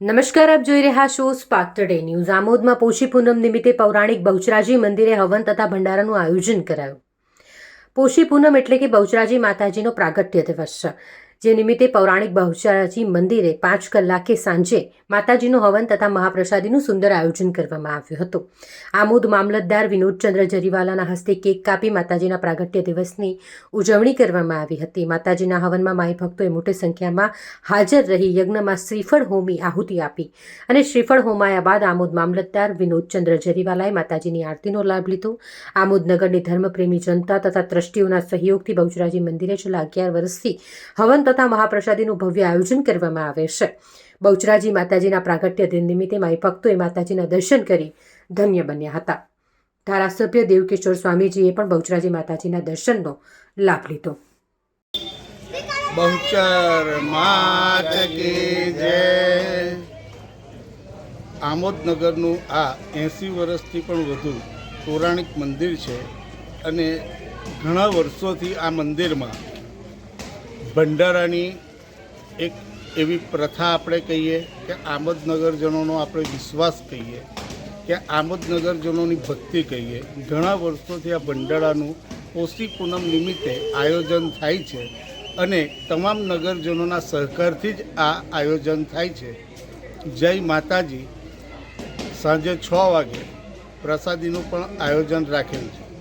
નમસ્કાર, આપ જોઈ રહ્યા છો સ્પાર્ક ટુડે ન્યૂઝ આમોદમાં પોષી પૂનમ નિમિત્તે પૌરાણિક બહુચરાજી મંદિરે હવન તથા ભંડારાનું આયોજન કરાયું. પોષી પૂનમ એટલે કે બહુચરાજી માતાજીનો પ્રાગટ્ય દિવસ છે. જે નિમિત્તે પૌરાણિક બહુચરાજી મંદિરે પાંચ કલાકે સાંજે માતાજીનું હવન તથા મહાપ્રસાદીનું સુંદર આયોજન કરવામાં આવ્યું હતું. આમોદ મામલતદાર વિનોદચંદ્ર જરીવાલાના હસ્તે કેક કાપી માતાજીના પ્રાગટ્ય દિવસની ઉજવણી કરવામાં આવી હતી. માતાજીના હવનમાં માઈ ભક્તોએ મોટી સંખ્યામાં હાજર રહી યજ્ઞમાં શ્રીફળ હોમી આહુતિ આપી અને શ્રીફળ હોમાયા બાદ આમોદ મામલતદાર વિનોદચંદ્ર જરીવાલાએ માતાજીની આરતીનો લાભ લીધો. આમોદનગરની ધર્મપ્રેમી જનતા તથા ટ્રસ્ટીઓના સહયોગથી બહુચરાજી મંદિરે છેલ્લા અગિયાર વર્ષથી હવન તથા મહાપ્રસાદીનું ભવ્ય આયોજન કરવામાં આવે છે. બહુચરાજી માતાજીના પ્રાગટ્ય દિન નિમિત્તે માઈ ભક્તોએ માતાજીના દર્શન કરી ધન્ય બન્યા હતા. ધારાસભ્ય દેવકિશોર સ્વામીજીએ પણ બહુચરાજી માતાજીના દર્શનનો લાભ લીધો. બહુચર માત જય. આમોદનગરનું આ એંસી વર્ષથી પણ વધુ પૌરાણિક મંદિર છે અને ઘણા વર્ષોથી આ મંદિરમાં ભંડારાની એક એવી પ્રથા આપણે કહીએ કે આમોદનગરજનોનો આપણે વિશ્વાસ કહીએ કે આમોદનગરજનોની ભક્તિ કહીએ. ઘણા વર્ષોથી આ ભંડારાનું પોષી પૂનમ નિમિત્તે આયોજન થાય છે અને તમામ નગરજનોના સહકારથી જ આ આયોજન થાય છે. જય માતાજી. સાંજે છ વાગે પ્રસાદીનું પણ આયોજન રાખેલું છે.